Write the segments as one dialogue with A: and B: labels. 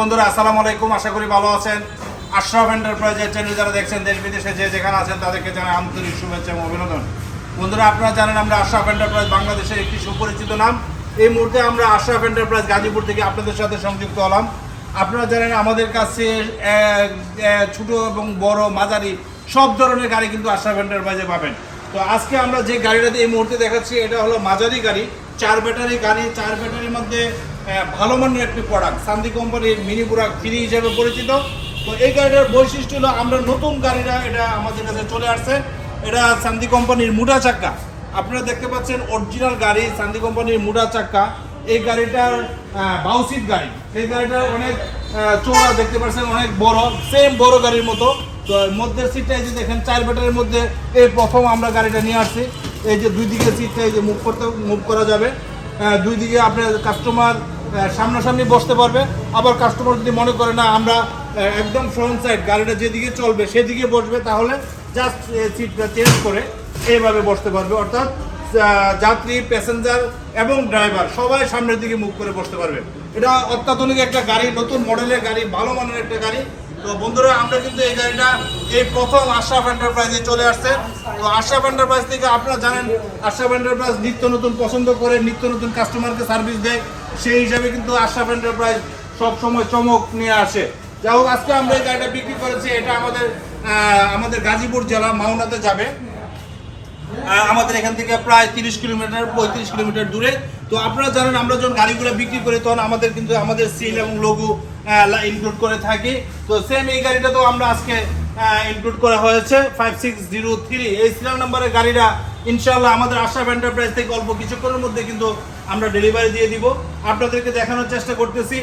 A: বন্ধুরা, আসসালামু আলাইকুম। আশা করি ভালো আছেন। আশরাফ এন্টারপ্রাইজের চ্যানেল যারা দেখছেন, দেশ বিদেশে যে যেখানে আছেন, তাদেরকে জানাই আন্তরিক শুভেচ্ছা এবং অভিনন্দন। বন্ধুরা, আপনারা জানেন আমরা আশরাফ এন্টারপ্রাইজ বাংলাদেশের একটি সুপরিচিত নাম। এই মুহূর্তে আমরা আশরাফ এন্টারপ্রাইজ গাজীপুর থেকে আপনাদের সাথে সংযুক্ত হলাম। আপনারা জানেন আমাদের কাছে ছোট এবং বড়, মাঝারি, সব ধরনের গাড়ি কিন্তু আশরাফ এন্টারপ্রাইজে পাবেন। তো আজকে আমরা যে গাড়িটাতে এই মুহূর্তে দেখাচ্ছি, এটা হলো মাঝারি গাড়ি। চার ব্যাটারি গাড়ি, চার ব্যাটারির মধ্যে ভালো মানের একটি প্রোডাক্ট সান্দি কোম্পানির মিনি বুরাক ফ্রি হিসেবে পরিচিত। তো এই গাড়িটার বৈশিষ্ট্য হলো আমরা নতুন গাড়িটা এটা আমাদের কাছে চলে আসছে। এটা সান্দি কোম্পানির মুডা চাক্কা। আপনারা দেখতে পাচ্ছেন অরিজিনাল গাড়ি সান্দি কোম্পানির মুডা চাক্কা। এই গাড়িটার বাউসিট গাড়ি। এই গাড়িটা অনেক চওড়া দেখতে পাচ্ছেন, অনেক বড় সেম বড় গাড়ির মতো। তো মধ্যের সিটটা এই যে দেখেন, চার ব্যাটারির মধ্যে এই প্রথম আমরা গাড়িটা নিয়ে আসছি। এই যে দুই দিকে সিটটা এই যে মুভ করতে মুভ করা যাবে। দুই দিকে আপনার কাস্টমার সামনাসামনি বসতে পারবে। আবার কাস্টমার যদি মনে করে, না, আমরা একদম ফ্রন্ট সাইড গাড়িটা যেদিকে চলবে, সেদিকে বসবে, তাহলে জাস্ট সিটটা চেঞ্জ করে এইভাবে বসতে পারবে। অর্থাৎ যাত্রী প্যাসেঞ্জার এবং ড্রাইভার সবাই সামনের দিকে মুখ করে বসতে পারবে। এটা অত্যাধুনিক একটা গাড়ি, নতুন মডেলের গাড়ি, ভালো মানের একটা গাড়ি। তো বন্ধুরা, আমরা কিন্তু এই গাড়িটা এই প্রথম আশরাফ এন্টারপ্রাইজে চলে আসছে। তো আশরাফ এন্টারপ্রাইজ থেকে আপনারা জানেন আশরাফ এন্টারপ্রাইজ নিত্য নতুন পছন্দ করে, নিত্য নতুন কাস্টমারকে সার্ভিস দেয়। সেই হিসাবে কিন্তু আশরাফ এন্টারপ্রাইজ সব সময় চমক নিয়ে আসে। যাই হোক, আজকে আমরা এই গাড়িটা বিক্রি করেছি। এটা আমাদের আমাদের গাজীপুর জেলা মাওনাতে যাবে। আমাদের এখান থেকে প্রায় তিরিশ কিলোমিটার, পঁয়ত্রিশ কিলোমিটার দূরে। তো আপনারা জানেন, আমরা যখন গাড়িগুলো বিক্রি করি, তখন আমাদের কিন্তু আমাদের সিল এবং লঘু ইনক্লুড করে থাকি। তো সেম এই গাড়িটা তো আমরা আজকে ইনক্লুড করা হয়েছে। ফাইভ সিক্স জিরো থ্রি এই সিরিয়াল নাম্বারের গাড়িটা ইনশাল্লাহ আমাদের আশরাফ এন্টারপ্রাইজ থেকে অল্প কিছুক্ষণের মধ্যে কিন্তু আমরা ডেলিভারি দিয়ে দিব। আপনাদেরকে দেখানোর চেষ্টা করতেছি।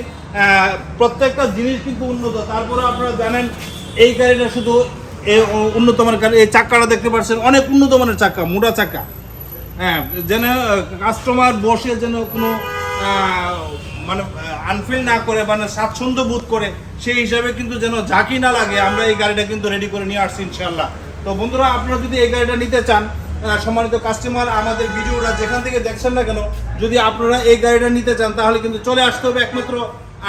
A: প্রত্যেকটা জিনিস কিন্তু উন্নত। তারপরে আপনারা জানেন, এই গাড়িটা শুধু উন্নত মানের গাড়ি, এই চাক্কাটা দেখতে পাচ্ছেন, অনেক উন্নত মানের চাক্কা মোটা চাক্কা হ্যাঁ যেন কাস্টমার বসে যেন কোনো মানে আনফিল না করে মানে স্বাচ্ছন্দ্য বোধ করে, সেই হিসাবে কিন্তু যেন ঝাঁকি না লাগে, আমরা এই গাড়িটা কিন্তু রেডি করে নিয়ে আসছি ইনশাল্লাহ তো বন্ধুরা, আপনারা যদি এই গাড়িটা নিতে চান সম্মানিত কাস্টমার আমাদের ভিডিওটা যেখান থেকে দেখছেন না কেন, যদি আপনারা এই গাড়িটা নিতে চান, তাহলে কিন্তু চলে আসতে হবে একমাত্র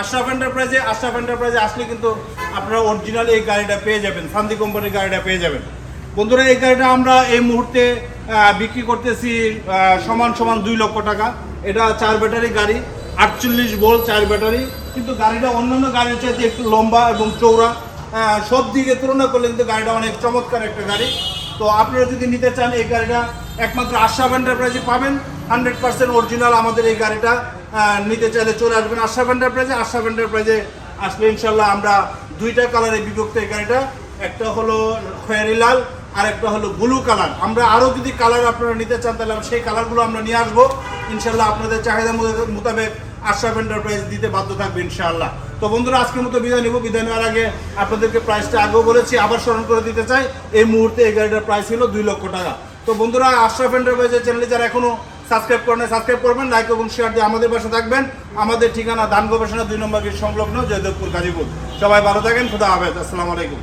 A: আশরাফ এন্টারপ্রাইজে আশরাফ এন্টারপ্রাইজে আসলে কিন্তু আপনারা অরিজিনাল এই গাড়িটা পেয়ে যাবেন শান্তি কোম্পানির গাড়িটা পেয়ে যাবেন। বন্ধুরা, এই গাড়িটা আমরা এই মুহূর্তে বিক্রি করতেছি সমান সমান দুই লক্ষ টাকা। এটা চার ব্যাটারি গাড়ি। আটচল্লিশ ভোল্ট চার ব্যাটারি কিন্তু গাড়িটা অন্যান্য গাড়ির চাইতে একটু লম্বা এবং চৌড়া সব দিকে তুলনা করলে কিন্তু গাড়িটা অনেক চমৎকার একটা গাড়ি। তো আপনারা যদি নিতে চান এই গাড়িটা একমাত্র আশরাফ এন্টারপ্রাইজে পাবেন। হান্ড্রেড পার্সেন্ট অরিজিনাল আমাদের এই গাড়িটা আহ, নিতে চাইলে চলে আসবেন আশরাফ এন্টারপ্রাইজে আশরাফ এন্টারপ্রাইজে আসলে ইনশাল্লাহ আমরা দুইটা কালারে বিভক্ত এই গাড়িটা। একটা হলো খয়েরি লাল আর একটা হলো ব্লু কালার আমরা আরও যদি কালার আপনারা নিতে চান, তাহলে সেই কালারগুলো আমরা নিয়ে আসব। ইনশাল্লাহ আপনাদের চাহিদা মোতাবেক আশরাফ এন্টারপ্রাইজ দিতে বাধ্য থাকবে ইনশাআল্লাহ। তো বন্ধুরা, আজকের মতো বিদায় নেব। বিদায় নেওয়ার আগে আপনাদেরকে প্রাইসটা আগেও বলেছি, আবার স্মরণ করে দিতে চাই, এই মুহূর্তে এই গাড়িটার প্রাইস হলো দুই লক্ষ টাকা। তো বন্ধুরা আশরাফ এন্টারপ্রাইজের চ্যানেলে যারা এখনও সাবস্ক্রাইব করেন সাবস্ক্রাইব করবেন লাইক এবং শেয়ার দিয়ে আমাদের পাশে থাকবেন। আমাদের ঠিকানা দান গবেষণা দুই নম্বর সংলগ্ন জয়দেবপুর গাজীপুর। সবাই ভালো থাকেন, খুদা হাফেজ। আসসালামু আলাইকুম।